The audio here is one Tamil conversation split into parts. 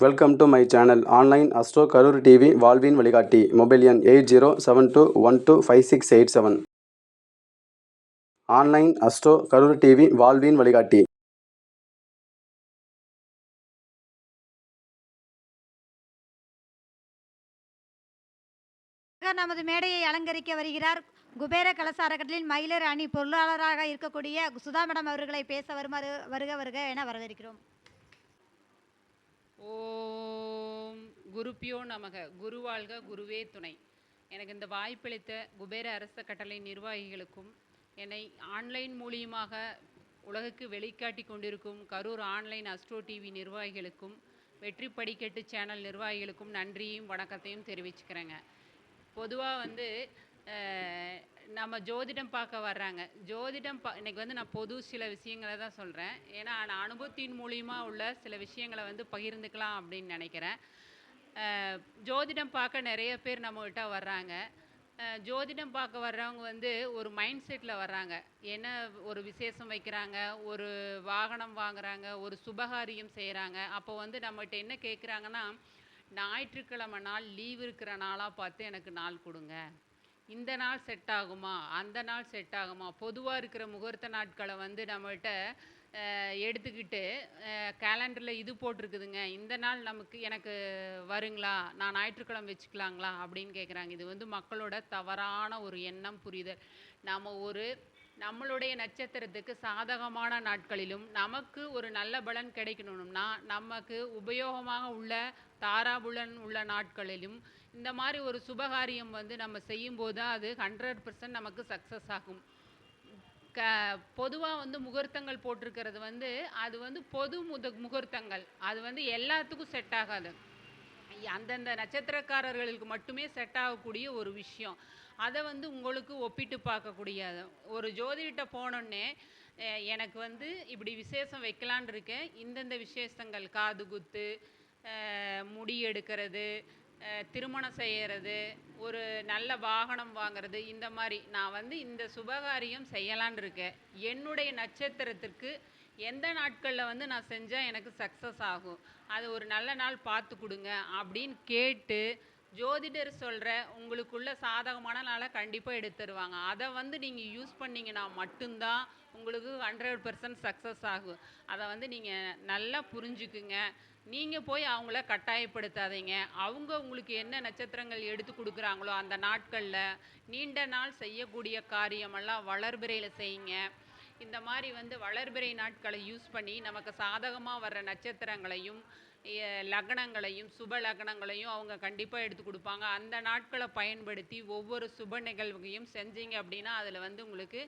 Welcome to my channel online astro Karur TV வாழ்வின் வழிகாட்டி மொபைல் எண் eight zero seven two one two five six eight seven online astro Karur TV வாழ்வின் வழிகாட்டி நமது மேடையை அலங்கரிக்க வருகிறார். குபேர கலச அறக்கட்டளையின் மயிலர் அணி பொருளாளராக இருக்கக்கூடிய சுதா மேடம் அவர்களை பேச வருமாறு வருக வருக என வரவேற்கிறோம். குருப்பியோ நமக குருவாழ்க குருவே துணை. எனக்கு இந்த வாய்ப்பளித்த குபேர அரச கட்டளை நிர்வாகிகளுக்கும் என்னை ஆன்லைன் மூலியமாக உலகுக்கு வெளிக்காட்டி கொண்டிருக்கும் கரூர் ஆன்லைன் அஸ்ட்ரோ டிவி நிர்வாகிகளுக்கும் வெற்றி படிக்கட்டு சேனல் நிர்வாகிகளுக்கும் நன்றியும் வணக்கத்தையும் தெரிவிச்சுக்கிறேங்க. பொதுவாக வந்து நம்ம ஜோதிடம் பார்க்க வர்றாங்க. ஜோதிடம் பா இன்னைக்கு வந்து நான் பொது சில விஷயங்களை தான் சொல்கிறேன் ஏன்னா நான் அனுபவத்தின் மூலியமாக உள்ள சில விஷயங்களை வந்து பகிர்ந்துக்கலாம் அப்படின்னு நினைக்கிறேன். ஜோதிடம் பார்க்க நிறைய பேர் நம்மகிட்ட வர்றாங்க. ஜோதிடம் பார்க்க வர்றவங்க வந்து ஒரு மைண்ட் செட்டில் வர்றாங்க. என்ன ஒரு விசேஷம் வைக்கிறாங்க ஒரு வாகனம் வாங்குறாங்க ஒரு சுபகாரியம் செய்கிறாங்க அப்போ வந்து நம்மகிட்ட என்ன கேட்குறாங்கன்னா ஞாயிற்றுக்கிழமை நாள் லீவ் இருக்கிற நாளாக பார்த்து எனக்கு நாள் கொடுங்க. இந்த நாள் செட் ஆகுமா? அந்த நாள் செட் ஆகுமா? பொதுவாக இருக்கிற முகூர்த்த நாட்களை வந்து நம்மகிட்ட எடுத்துக்கிட்டு கேலண்டரில் இது போட்டிருக்குதுங்க. இந்த நாள் நமக்கு எனக்கு வருங்களா? நான் ஞாயிற்றுக்கிழமை வச்சுக்கலாங்களா? அப்படின்னு கேட்குறாங்க இது வந்து மக்களோட தவறான ஒரு எண்ணம் புரிதல். நாம் ஒரு நம்மளுடைய நட்சத்திரத்துக்கு சாதகமான நாட்களிலும் நமக்கு ஒரு நல்ல பலன் கிடைக்கணும்னா நமக்கு உபயோகமாக உள்ள தாராபுலன் உள்ள நாட்களிலும் இந்த மாதிரி ஒரு சுபகாரியம் வந்து நம்ம செய்யும்போது தான் அது ஹண்ட்ரட் பர்சன்ட் நமக்கு சக்ஸஸ் ஆகும். க பொதுவாக வந்து முகூர்த்தங்கள் போட்டிருக்கிறது வந்து அது வந்து பொது முத முகூர்த்தங்கள். அது வந்து எல்லாத்துக்கும் செட் ஆகாது. அந்தந்த நட்சத்திரக்காரர்களுக்கு மட்டுமே செட் ஆகக்கூடிய ஒரு விஷயம். அதை வந்து உங்களுக்கு ஒப்பிட்டு பார்க்கக்கூடியது. ஒரு ஜோதிகிட்ட போனோடனே எனக்கு வந்து இப்படி விசேஷம் வைக்கலான் இருக்கேன். இந்தந்த விசேஷங்கள் காது குத்து முடி எடுக்கிறது திருமணம் செய்யறது ஒரு நல்ல வாகனம் வாங்குறது இந்த மாதிரி. நான் வந்து இந்த சுபகாரியம் செய்யலான் இருக்கேன். என்னுடைய நட்சத்திரத்திற்கு எந்த நாட்களில் வந்து நான் செஞ்சால் எனக்கு சக்ஸஸ் ஆகும்? அது ஒரு நல்ல நாள் பார்த்து கொடுங்க அப்படின்னு கேட்டு ஜோதிடர் சொல்கிற உங்களுக்குள்ள சாதகமான நாளை கண்டிப்பாக எடுத்துருவாங்க. அதை வந்து நீங்கள் யூஸ் பண்ணிங்கன்னா மட்டும்தான் உங்களுக்கு ஹண்ட்ரட் பர்சன்ட் சக்ஸஸ் ஆகும். அதை வந்து நீங்கள் நல்லா புரிஞ்சுக்குங்க. நீங்கள் போய் அவங்கள கட்டாயப்படுத்தாதீங்க. அவங்க உங்களுக்கு என்ன நட்சத்திரங்கள் எடுத்து கொடுக்குறாங்களோ அந்த நாட்களில் நீண்ட நாள் செய்யக்கூடிய காரியமெல்லாம் வளர்பிறையில் செய்யுங்க. இந்த மாதிரி வந்து வளர்பிறை நாட்களை யூஸ் பண்ணி நமக்கு சாதகமாக வர்ற நட்சத்திரங்களையும் லக்னங்களையும் சுப லக்னங்களையும் அவங்க கண்டிப்பாக எடுத்து கொடுப்பாங்க. அந்த நாட்களை பயன்படுத்தி ஒவ்வொரு சுப நிகழ்வுகையும் செஞ்சீங்க அப்படின்னா அதில் வந்து உங்களுக்கு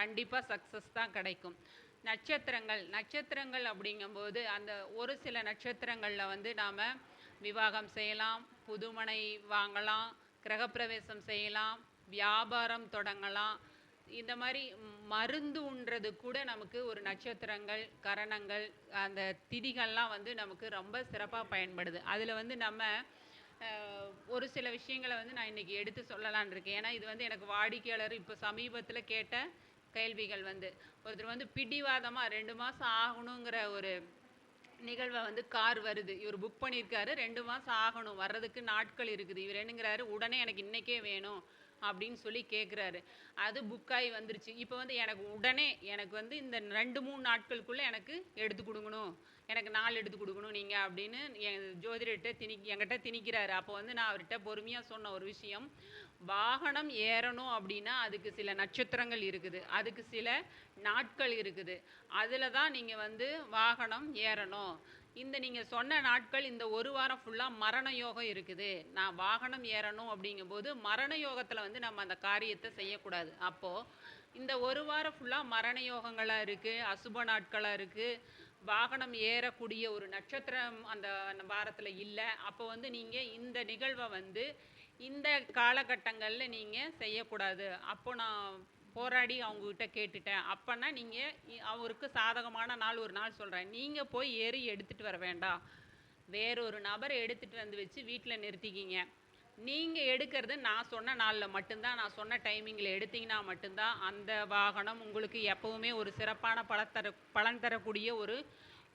கண்டிப்பாக சக்ஸஸ் தான் கிடைக்கும். நட்சத்திரங்கள். நட்சத்திரங்கள் அப்படிங்கும்போது அந்த ஒரு சில நட்சத்திரங்களில் வந்து நாம் விவாகம் செய்யலாம் புதுமனை வாங்கலாம் கிரகப்பிரவேசம் செய்யலாம் வியாபாரம் தொடங்கலாம். இந்த மாதிரி மருந்து உண்றது கூட நமக்கு ஒரு நட்சத்திரங்கள் கரணங்கள் அந்த திதிகள்லாம் வந்து நமக்கு ரொம்ப சிறப்பாக பயன்படுது. அதில் வந்து நம்ம ஒரு சில விஷயங்களை வந்து நான் இன்னைக்கு எடுத்து சொல்லலான் இருக்கேன். ஏன்னா இது வந்து எனக்கு வாடிக்கையாளர் இப்போ சமீபத்தில் கேட்ட கேள்விகள் வந்து. ஒருத்தர் வந்து பிடிவாதமாக ரெண்டு மாதம் ஆகணுங்கிற ஒரு நிகழ்வை வந்து கார் வருது. இவர் புக் பண்ணியிருக்காரு. ரெண்டு மாதம் ஆகணும். வர்றதுக்கு நாட்கள் இருக்குது. இவர் என்னங்கிறாரு உடனே எனக்கு இன்றைக்கே வேணும் அப்படின்னு சொல்லி கேட்குறாரு அது புக் ஆகி வந்துருச்சு. இப்போ வந்து எனக்கு உடனே எனக்கு வந்து இந்த ரெண்டு மூணு நாட்களுக்குள்ளே எனக்கு எடுத்து கொடுங்கணும். எனக்கு நாள் எடுத்து கொடுக்கணும் நீங்கள் அப்படின்னு என் ஜோதிடர்கிட்ட திணி என்கிட்ட திணிக்கிறாரு. அப்போ வந்து நான் அவர்கிட்ட பொறுமையாக சொன்ன ஒரு விஷயம் வாகனம் ஏறணும் அப்படின்னா அதுக்கு சில நட்சத்திரங்கள் இருக்குது. அதுக்கு சில நாட்கள் இருக்குது. அதில் தான் நீங்கள் வந்து வாகனம் ஏறணும். இந்த நீங்கள் சொன்ன நாட்கள் இந்த ஒரு வாரம் ஃபுல்லாக மரண யோகம் இருக்குது. நான் வாகனம் ஏறணும் அப்படிங்கும்போது மரண யோகத்தில் வந்து நம்ம அந்த காரியத்தை செய்யக்கூடாது. அப்போது இந்த ஒரு வாரம் ஃபுல்லாக மரண யோகங்களாக இருக்குது அசுப நாட்களாக இருக்குது வாகனம் ஏறக்கூடிய ஒரு நட்சத்திரம் அந்த வாரத்தில் இல்லை. அப்போ வந்து நீங்கள் இந்த நிகழ்வை வந்து இந்த காலகட்டங்களில் நீங்கள் செய்யக்கூடாது. அப்போ நான் போராடி அவங்கக்கிட்ட கேட்டுட்டேன். அப்போனா நீங்கள் அவருக்கு சாதகமான நாள் ஒரு நாள் சொல்கிறேன் நீங்கள் போய் ஏறி எடுத்துகிட்டு வர வேண்டாம். வேறொரு நபரை எடுத்துகிட்டு வந்து வச்சு வீட்டில் நிறுத்திக்கிங்க. நீங்கள் எடுக்கிறது நான் சொன்ன நாளில் மட்டும்தான். நான் சொன்ன டைமிங்கில் எடுத்தீங்கன்னா மட்டும்தான் அந்த வாகனம் உங்களுக்கு எப்பவுமே ஒரு சிறப்பான பலத்தர தர பலன் தரக்கூடிய ஒரு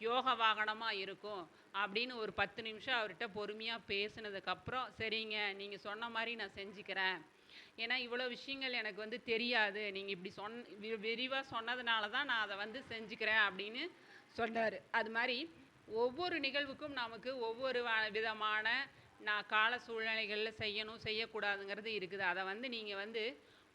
யோக வாகனமாக இருக்கும். அப்படின்னு ஒரு பத்து நிமிஷம் அவர்கிட்ட பொறுமையாக பேசினதுக்கப்புறம் சரிங்க நீங்கள் சொன்ன மாதிரி நான் செஞ்சுக்கிறேன். ஏன்னா இவ்வளோ விஷயங்கள் எனக்கு வந்து தெரியாது. நீங்கள் இப்படி சொன் விரிவாக சொன்னதுனால தான் நான் அதை வந்து செஞ்சுக்கிறேன் அப்படின்னு சொன்னார். அது மாதிரி ஒவ்வொரு நிகழ்வுக்கும் நமக்கு ஒவ்வொரு விதமான நான் கால சூழ்நிலைகளில் செய்யணும் செய்யக்கூடாதுங்கிறது இருக்குது. அதை வந்து நீங்கள் வந்து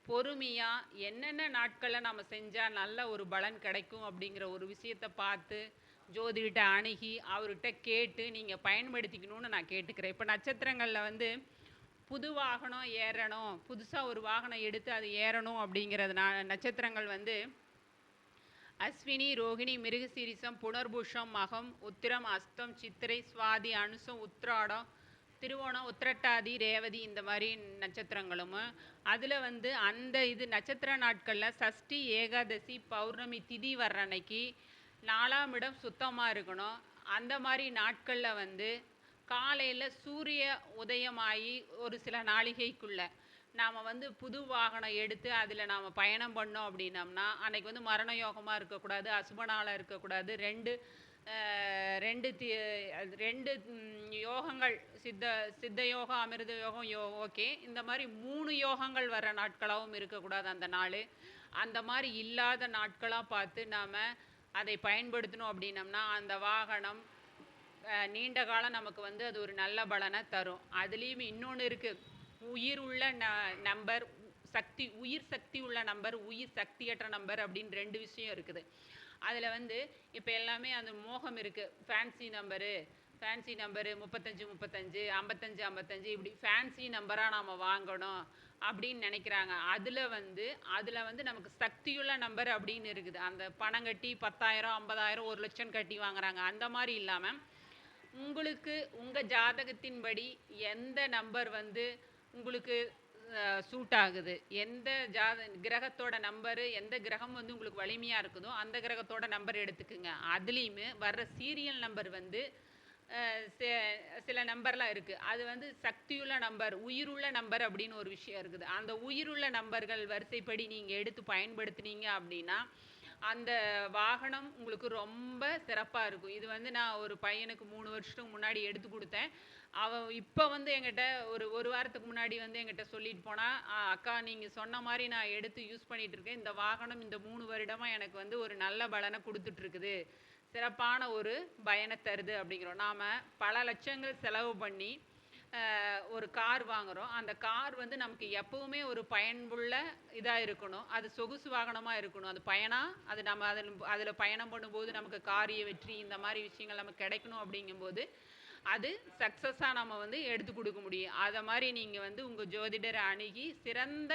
பொறுமையாக என்னென்ன நாட்களில் நம்ம செஞ்சால் நல்ல ஒரு பலன் கிடைக்கும் அப்படிங்கிற ஒரு விஷயத்தை பார்த்து ஜோதிகிட்ட அணுகி அவர்கிட்ட கேட்டு நீங்கள் பயன்படுத்திக்கணும்னு நான் கேட்டுக்கிறேன். இப்போ நட்சத்திரங்களில் வந்து புது வாகனம் ஏறணும் புதுசாக ஒரு வாகனம் எடுத்து அது ஏறணும் அப்படிங்கிறது நான் நட்சத்திரங்கள் வந்து அஸ்வினி ரோகிணி மிருகசீரிசம் புனர்பூஷம் மகம் உத்திரம் அஸ்தம் சித்திரை சுவாதி அனுசம் உத்ராடம் திருவோணம் உத்திரட்டாதி ரேவதி இந்த மாதிரி நட்சத்திரங்களும். அதில் வந்து அந்த இது நட்சத்திர நாட்களில் சஷ்டி ஏகாதசி பௌர்ணமி திதி வர்ற அன்னைக்கு நாலாம் இடம் சுத்தமாக இருக்கணும். அந்த மாதிரி நாட்களில் வந்து காலையில் சூரிய உதயமாகி ஒரு சில நாளிகைக்குள்ள நாம் வந்து புது வாகனம் எடுத்து அதில் நாம் பயணம் பண்ணோம் அப்படின்னம்னா அன்னைக்கு வந்து மரண யோகமாக இருக்கக்கூடாது அசுபநாளாக இருக்கக்கூடாது ரெண்டு ரெண்டு தி அது ரெண்டு யோகங்கள் சித்த சித்த யோகம் அமிர்த யோகம் யோ ஓகே. இந்த மாதிரி மூணு யோகங்கள் வர நாட்களாகவும் இருக்கக்கூடாது அந்த நாள். அந்த மாதிரி இல்லாத நாட்களாக பார்த்து நாம் அதை பயன்படுத்தணும் அப்படின்னம்னா அந்த வாகனம் நீண்ட காலம் நமக்கு வந்து அது ஒரு நல்ல பலனை தரும். அதுலேயும் இன்னொன்று இருக்குது உயிர் உள்ள ந நம்பர் சக்தி உயிர் சக்தி உள்ள நம்பர் உயிர் சக்தியற்ற நம்பர் அப்படின்னு ரெண்டு விஷயம் இருக்குது. அதில் வந்து இப்போ எல்லாமே அந்த மோகம் இருக்குது ஃபேன்சி நம்பரு ஃபேன்சி நம்பரு முப்பத்தஞ்சு முப்பத்தஞ்சு ஐம்பத்தஞ்சு ஐம்பத்தஞ்சு இப்படி ஃபேன்சி நம்பராக நாம் வாங்கணும் அப்படின்னு நினைக்கிறாங்க. அதில் வந்து அதில் வந்து நமக்கு சக்தியுள்ள நம்பர் அப்படின்னு இருக்குது. அந்த பணம் கட்டி பத்தாயிரம் ஐம்பதாயிரம் ஒரு லட்சம் கட்டி வாங்குறாங்க. அந்த மாதிரி இல்லாமல் உங்களுக்கு உங்கள் ஜாதகத்தின்படி எந்த நம்பர் வந்து உங்களுக்கு சூட் ஆகுது. எந்த ஜாத கிரகத்தோட நம்பரு எந்த கிரகம் வந்து உங்களுக்கு வலிமையாக இருக்குதோ அந்த கிரகத்தோட நம்பர் எடுத்துக்குங்க. அதுலேயுமே வர்ற சீரியல் நம்பர் வந்து சில நம்பர்லாம் இருக்குது அது வந்து சக்தியுள்ள நம்பர் உயிருள்ள நம்பர் அப்படின்னு ஒரு விஷயம் இருக்குது. அந்த உயிருள்ள நம்பர்கள் வரிசைப்படி நீங்கள் எடுத்து பயன்படுத்துனீங்க அப்படின்னா அந்த வாகனம் உங்களுக்கு ரொம்ப சிறப்பாக இருக்கும். இது வந்து நான் ஒரு பையனுக்கு மூணு வருஷத்துக்கு முன்னாடி எடுத்து கொடுத்தேன். அவன் இப்போ வந்து எங்கிட்ட ஒரு ஒரு வாரத்துக்கு முன்னாடி வந்து எங்கிட்ட சொல்லிட்டு போனால் அக்கா நீங்கள் சொன்ன மாதிரி நான் எடுத்து யூஸ் பண்ணிகிட்டு இருக்கேன். இந்த வாகனம் இந்த மூணு வருடமாக எனக்கு வந்து ஒரு நல்ல பலனை கொடுத்துட்ருக்குது சிறப்பான ஒரு பயனை தருது அப்படிங்கிறோம். நாம் பல லட்சங்கள் செலவு பண்ணி ஒரு கார் வாங்குகிறோம் அந்த கார் வந்து நமக்கு எப்பவுமே ஒரு பயன்புள்ள இதாக இருக்கணும். அது சொகுசு வாகனமாக இருக்கணும். அது பயணம் அது நம்ம அதில் அதில் பயணம் பண்ணும்போது நமக்கு காரிய வெற்றி இந்த மாதிரி விஷயங்கள் நமக்கு கிடைக்கணும் அப்படிங்கும்போது அது சக்ஸஸாக நம்ம வந்து எடுத்து கொடுக்க முடியும். அதை மாதிரி நீங்கள் வந்து உங்கள் ஜோதிடரை அணுகி சிறந்த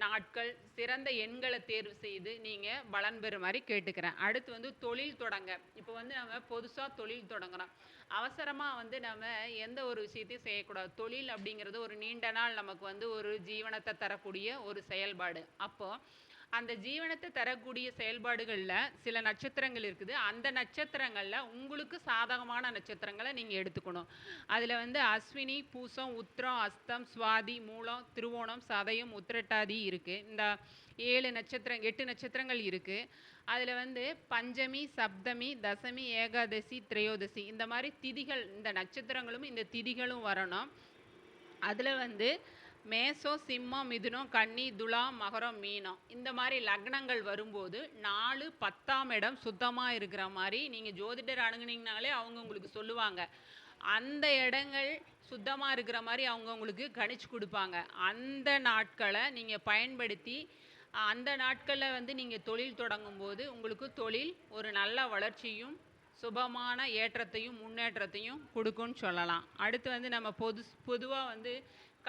நாட்கள் சிறந்த எண்களை தேர்வு செய்து நீங்கள் பலன் பெறும் மாதிரி கேட்டுக்கிறேன். அடுத்து வந்து தொழில் தொடங்க. இப்போ வந்து நம்ம புதுசாக தொழில் தொடங்குறோம். அவசரமாக வந்து நம்ம எந்த ஒரு விஷயத்தையும் செய்யக்கூடாது. தொழில் அப்படிங்கிறது ஒரு நீண்ட நாள் நமக்கு வந்து ஒரு ஜீவனத்தை தரக்கூடிய ஒரு செயல்பாடு. அப்போது அந்த ஜீவனத்தை தரக்கூடிய செயல்பாடுகளில் சில நட்சத்திரங்கள் இருக்குது. அந்த நட்சத்திரங்களில் உங்களுக்கு சாதகமான நட்சத்திரங்களை நீங்கள் எடுத்துக்கணும். அதில் வந்து அஸ்வினி பூசம் உத்திரம் அஸ்தம் சுவாதி மூலம் திருவோணம் சதயம் உத்திரட்டாதி இருக்குது இந்த ஏழு நட்சத்திரம் எட்டு நட்சத்திரங்கள் இருக்குது அதில் வந்து பஞ்சமி சப்தமி தசமி ஏகாதசி திரையோதசி இந்த மாதிரி திதிகள் இந்த நட்சத்திரங்களும் இந்த திதிகளும் வரணும். அதில் வந்து மேசம் சிம்மம் மிதுனம் கன்னி துலா மகரம் மீனம். இந்த மாதிரி லக்னங்கள் வரும்போது நாலு பத்தாம் இடம் சுத்தமாக இருக்கிற மாதிரி நீங்கள் ஜோதிடர் அணுகுனீங்கனாலே அவங்க உங்களுக்கு சொல்லுவாங்க. அந்த இடங்கள் சுத்தமாக இருக்கிற மாதிரி அவங்க உங்களுக்கு கணிச்சு கொடுப்பாங்க. அந்த நாட்களை நீங்கள் பயன்படுத்தி அந்த நாட்களில் வந்து நீங்கள் தொழில் தொடங்கும்போது உங்களுக்கு தொழில் ஒரு நல்ல வளர்ச்சியும் சுபமான ஏற்றத்தையும் முன்னேற்றத்தையும் கொடுக்கும்னு சொல்லலாம். அடுத்து வந்து நம்ம பொது பொதுவாக வந்து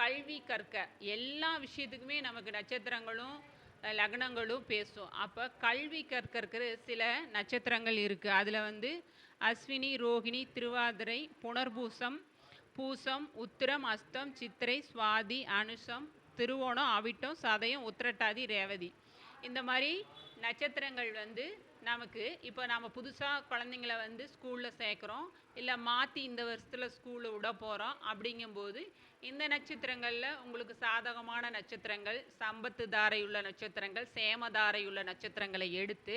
கல்வி கற்க. எல்லா விஷயத்துக்குமே நமக்கு நட்சத்திரங்களும் லக்னங்களும் பேசும். அப்போ கல்வி கற்கற்கிற சில நட்சத்திரங்கள் இருக்குது அதில் வந்து அஸ்வினி ரோகிணி திருவாதிரை புனர்பூசம் பூசம் உத்திரம் அஸ்தம் சித்திரை சுவாதி அனுஷம் திருவோணம் அவிட்டம் சதயம் உத்திரட்டாதி ரேவதி. இந்த மாதிரி நட்சத்திரங்கள் வந்து நமக்கு இப்போ நம்ம புதுசாக குழந்தைங்கள வந்து ஸ்கூலில் சேர்க்குறோம். இல்லை மாற்றி இந்த வருஷத்தில் ஸ்கூலில் விட போகிறோம் அப்படிங்கும்போது இந்த நட்சத்திரங்களில் உங்களுக்கு சாதகமான நட்சத்திரங்கள் சம்பத்து தாரையுள்ள நட்சத்திரங்கள் சேமதாரையுள்ள நட்சத்திரங்களை எடுத்து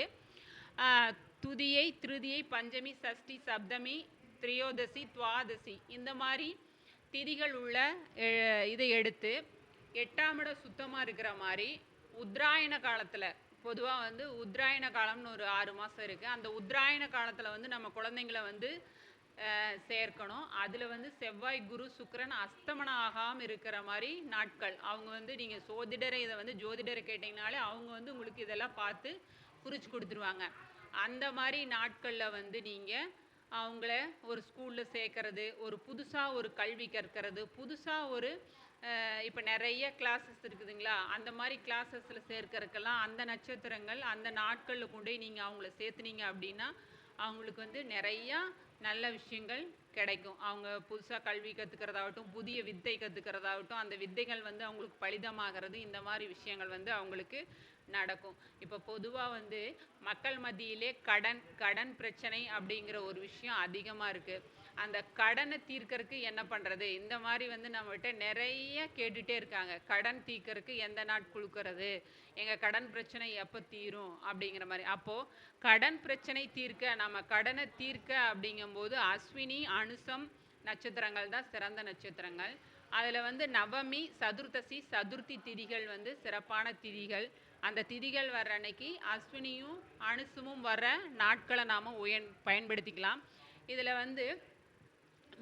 துதியை திருதியை பஞ்சமி சஷ்டி சப்தமி திரியோதசி துவாதசி இந்த மாதிரி திதிகள் உள்ள இதை எடுத்து எட்டாம் இடம் சுத்தமாக இருக்கிற மாதிரி உத்ராயண காலத்தில் பொதுவாக வந்து உத்ராயண காலம்னு ஒரு ஆறு மாதம் இருக்குது அந்த உத்ராயண காலத்தில் வந்து நம்ம குழந்தைங்கள வந்து சேர்க்கணும். அதில் வந்து செவ்வாய் குரு சுக்கரன் அஸ்தமனம் ஆகாமல் இருக்கிற மாதிரி நாட்கள். அவங்க வந்து நீங்கள் சோதிடரை இதை வந்து ஜோதிடரை கேட்டிங்கனாலே அவங்க வந்து உங்களுக்கு இதெல்லாம் பார்த்து குறித்து கொடுத்துருவாங்க. அந்த மாதிரி நாட்களில் வந்து நீங்கள் அவங்கள ஒரு ஸ்கூலில் சேர்க்கறது ஒரு புதுசாக ஒரு கல்வி கற்கிறது புதுசாக ஒரு இப்போ நிறைய கிளாஸஸ் இருக்குதுங்களா? அந்த மாதிரி கிளாஸஸில் சேர்க்கறதுக்கெல்லாம் அந்த நட்சத்திரங்கள் அந்த நாட்களில் கொண்டு போய் நீங்கள் அவங்கள சேர்த்துனீங்க அப்படின்னா அவங்களுக்கு வந்து நிறையா நல்ல விஷயங்கள் கிடைக்கும். அவங்க புதுசாக கல்வி கற்றுக்கிறதாகட்டும் புதிய வித்தை கற்றுக்கிறதாகட்டும் அந்த வித்தைகள் வந்து அவங்களுக்கு பலிதமாகிறது இந்த மாதிரி விஷயங்கள் வந்து அவங்களுக்கு நடக்கும். இப்போ பொதுவாக வந்து மக்கள் மத்தியிலே கடன் கடன் பிரச்சனை அப்படிங்கிற ஒரு விஷயம் அதிகமாக இருக்குது அந்த கடனை தீர்க்கறதுக்கு என்ன பண்ணுறது இந்த மாதிரி வந்து நம்மகிட்ட நிறைய கேட்டுகிட்டே இருக்காங்க. கடன் தீர்க்கறதுக்கு எந்த நாட் கொடுக்கறது? எங்கள் கடன் பிரச்சனை எப்போ தீரும்? அப்படிங்கிற மாதிரி. அப்போது கடன் பிரச்சனை தீர்க்க நம்ம கடனை தீர்க்க அப்படிங்கும்போது அஸ்வினி அனுசம் நட்சத்திரங்கள் தான் சிறந்த நட்சத்திரங்கள். அதில் வந்து நவமி சதுர்த்தசி சதுர்த்தி திதிகள் வந்து சிறப்பான திதிகள். அந்த திதிகள் வர்ற அன்னைக்கு அஸ்வினியும் அனுசமும் வர்ற நாட்களை நாம் உயன் பயன்படுத்திக்கலாம். இதில் வந்து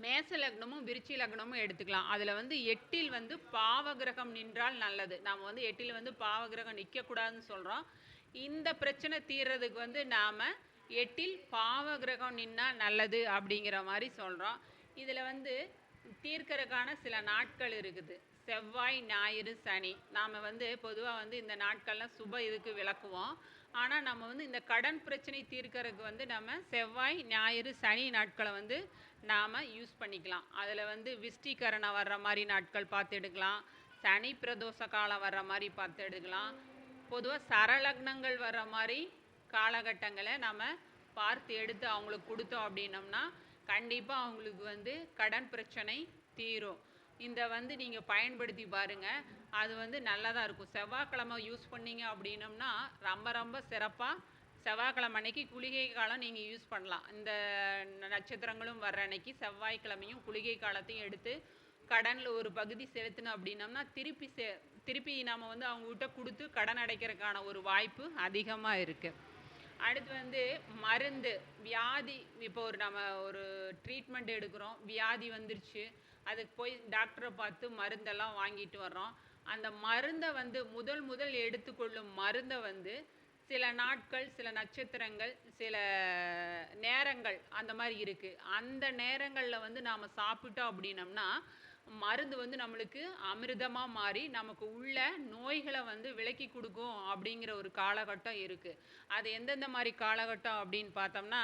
மேச லக்னமும் விருச்சி லக்னமும் எடுத்துக்கலாம். அதில் வந்து எட்டில் வந்து பாவகிரகம் நின்றால் நல்லது. நாம் வந்து எட்டில் வந்து பாவகிரகம் நிற்கக்கூடாதுன்னு சொல்கிறோம் இந்த பிரச்சனை தீர்றதுக்கு வந்து நாம் எட்டில் பாவகிரகம் நின்னா நல்லது அப்படிங்கிற மாதிரி சொல்கிறோம் இதில் வந்து தீர்க்கறதுக்கான சில நாட்கள் இருக்குது. செவ்வாய் ஞாயிறு சனி. நாம் வந்து பொதுவாக வந்து இந்த நாட்கள்லாம் சுப இதுக்கு விளக்குவோம். ஆனால் நம்ம வந்து இந்த கடன் பிரச்சனை தீர்க்கறதுக்கு வந்து நம்ம செவ்வாய் ஞாயிறு சனி நாட்களை வந்து நாம் யூஸ் பண்ணிக்கலாம். அதில் வந்து விஷ்டிகரணை வர்ற மாதிரி நாட்கள் பார்த்து எடுக்கலாம். சனி பிரதோஷ காலம் வர்ற மாதிரி பார்த்து எடுக்கலாம். பொதுவாக சரலக்னங்கள் வர்ற மாதிரி காலகட்டங்களை நம்ம பார்த்து எடுத்து அவங்களுக்கு கொடுத்தோம் அப்படின்னம்னா கண்டிப்பாக அவங்களுக்கு வந்து கடன் பிரச்சனை தீரும். இந்த வந்து நீங்கள் பயன்படுத்தி பாருங்கள் அது வந்து நல்லதாக இருக்கும். செவ்வாய்க்கிழமை யூஸ் பண்ணீங்க அப்படின்னம்னா ரொம்ப ரொம்ப சிறப்பாக செவ்வாய்க்கிழமை அன்னைக்கு குளிகை காலம் நீங்கள் யூஸ் பண்ணலாம். இந்த நட்சத்திரங்களும் வர்ற அன்னைக்கு செவ்வாய்க்கிழமையும் குளிகை காலத்தையும் எடுத்து கடனில் ஒரு பகுதி செலுத்தினோம் அப்படின்னம்னா திருப்பி செ திருப்பி நம்ம வந்து அவங்ககிட்ட கொடுத்து கடன் அடைக்கிறதுக்கான ஒரு வாய்ப்பு அதிகமாக இருக்குது அடுத்து வந்து மருந்து வியாதி இப்போ ஒரு நம்ம ஒரு ட்ரீட்மெண்ட் எடுக்கிறோம். வியாதி வந்துருச்சு. அதுக்கு போய் டாக்டரை பார்த்து மருந்தெல்லாம் வாங்கிட்டு வர்றோம். அந்த மருந்தை வந்து முதல் முதல் எடுத்துக்கொள்ளும் மருந்தை வந்து சில நாட்கள் சில நட்சத்திரங்கள் சில நேரங்கள் அந்த மாதிரி இருக்குது அந்த நேரங்களில் வந்து நாம் சாப்பிட்டோம் அப்படின்னம்னா மருந்து வந்து நம்மளுக்கு அமிர்தமாக மாறி நமக்கு உள்ள நோய்களை வந்து விலக்கி கொடுக்கும் அப்படிங்கிற ஒரு காலகட்டம் இருக்குது அது எந்தெந்த மாதிரி காலகட்டம் அப்படின்னு பார்த்தோம்னா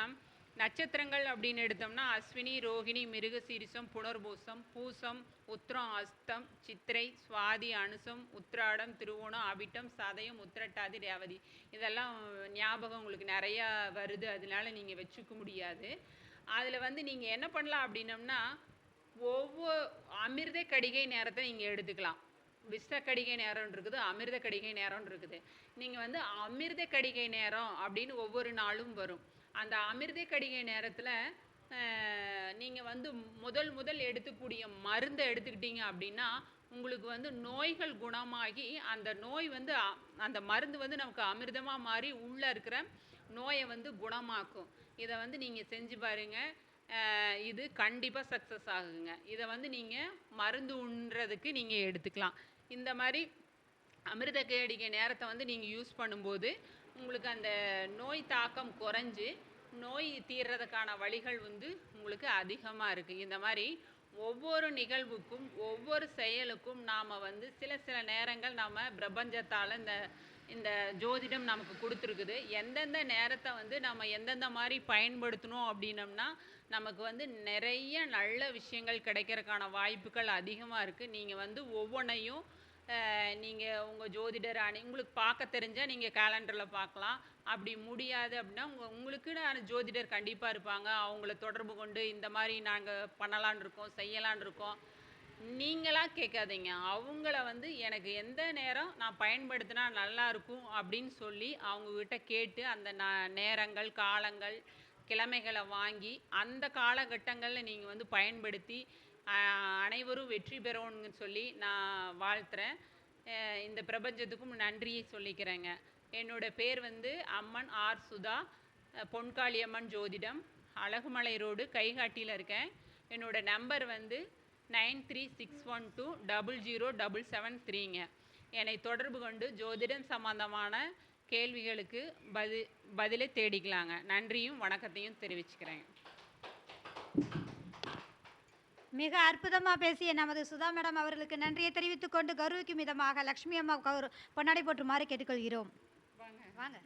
நட்சத்திரங்கள் அப்படின்னு எடுத்தோம்னா அஸ்வினி ரோகிணி மிருகசீரிசம் புனர்பூசம் பூசம் உத்திரம் அஸ்தம் சித்திரை சுவாதி அனுசம் உத்திராடம் திருவோணம் அவிட்டம் சதயம் உத்திரட்டாதி ரேவதி. இதெல்லாம் ஞாபகம் உங்களுக்கு நிறையா வருது. அதனால நீங்கள் வச்சுக்க முடியாது. அதில் வந்து நீங்கள் என்ன பண்ணலாம் அப்படின்னம்னா ஒவ்வொரு அமிர்த கடிகை நேரத்தை நீங்கள் எடுத்துக்கலாம். விஷ கடிகை நேரம் இருக்குது அமிர்த கடிகை நேரம் இருக்குது. நீங்கள் வந்து அமிர்த கடிகை நேரம் அப்படின்னு ஒவ்வொரு நாளும் வரும். அந்த அமிர்த கடிகை நேரத்தில் நீங்கள் வந்து முதல் முதல் எடுத்துக்கூடிய மருந்தை எடுத்துக்கிட்டீங்க அப்படின்னா உங்களுக்கு வந்து நோய்கள் குணமாகி அந்த நோய் வந்து அ- அந்த மருந்து வந்து நமக்கு அமிர்தமாக மாறி உள்ளே இருக்கிற நோயை வந்து குணமாக்கும். இதை வந்து நீங்கள் செஞ்சு பாருங்கள் இது கண்டிப்பாக சக்ஸஸ் ஆகுங்க. இதை வந்து நீங்கள் மருந்து உண்றதுக்கு நீங்கள் எடுத்துக்கலாம். இந்த மாதிரி அமிர்த கேடிக்கை நேரத்தை வந்து நீங்கள் யூஸ் பண்ணும்போது உங்களுக்கு அந்த நோய் தாக்கம் குறைஞ்சி நோய் தீர்றதுக்கான வழிகள் வந்து உங்களுக்கு அதிகமாக இருக்குது இந்த மாதிரி ஒவ்வொரு நிகழ்வுக்கும் ஒவ்வொரு செயலுக்கும் நாம் வந்து சில சில நேரங்கள் நாம் பிரபஞ்சத்தால் இந்த இந்த ஜோதிடம் நமக்கு கொடுத்துருக்குது. எந்தெந்த நேரத்தை வந்து நம்ம எந்தெந்த மாதிரி பயன்படுத்தணும் அப்படின்னம்னா நமக்கு வந்து நிறைய நல்ல விஷயங்கள் கிடைக்கிறதுக்கான வாய்ப்புகள் அதிகமாக இருக்குது நீங்கள் வந்து ஒவ்வொன்றையும் நீங்கள் உங்கள் ஜோதிடர் அணி உங்களுக்கு பார்க்க தெரிஞ்சால் நீங்கள் கேலண்டரில் பார்க்கலாம். அப்படி முடியாது அப்படின்னா உங்கள் உங்களுக்குன்னு ஜோதிடர் கண்டிப்பாக இருப்பாங்க. அவங்கள தொடர்பு கொண்டு இந்த மாதிரி நாங்கள் பண்ணலான் இருக்கோம் செய்யலான் இருக்கோம். நீங்களாக கேட்காதீங்க. அவங்கள வந்து எனக்கு எந்த நேரம் நான் பயன்படுத்தினா நல்லா இருக்கும் அப்படின்னு சொல்லி அவங்கக்கிட்ட கேட்டு அந்த ந- நேரங்கள் காலங்கள் கிழமைகளை வாங்கி அந்த காலகட்டங்களில் நீங்கள் வந்து பயன்படுத்தி அனைவரும் வெற்றி பெறணும்னு சொல்லி நான் வாழ்த்துறேன். இந்த பிரபஞ்சத்துக்கும் நன்றியை சொல்லிக்கிறேங்க. என்னோடய பேர் வந்து அம்மன் ஆர் சுதா. பொன்காளியம்மன் ஜோதிடம். அழகுமலை ரோடு கைகாட்டியில் இருக்கேன். என்னோட நம்பர் வந்து nine three six one two double zero double seven த்ரீங்க. என்னை தொடர்பு கொண்டு ஜோதிடம் சம்பந்தமான கேள்விகளுக்கு பதி பதிலை தேடிக்கலாங்க. நன்றியும் வணக்கத்தையும் தெரிவிச்சுக்கிறேன். மிக அற்புதமாக பேசிய நமது சுதா மேடம் அவர்களுக்கு நன்றியை தெரிவித்துக் கொண்டு கௌரவிக்கும் விதமாக லக்ஷ்மி அம்மா கௌர பொன்னாடை போற்றுமாறு கேட்டுக்கொள்கிறோம். வாங்க.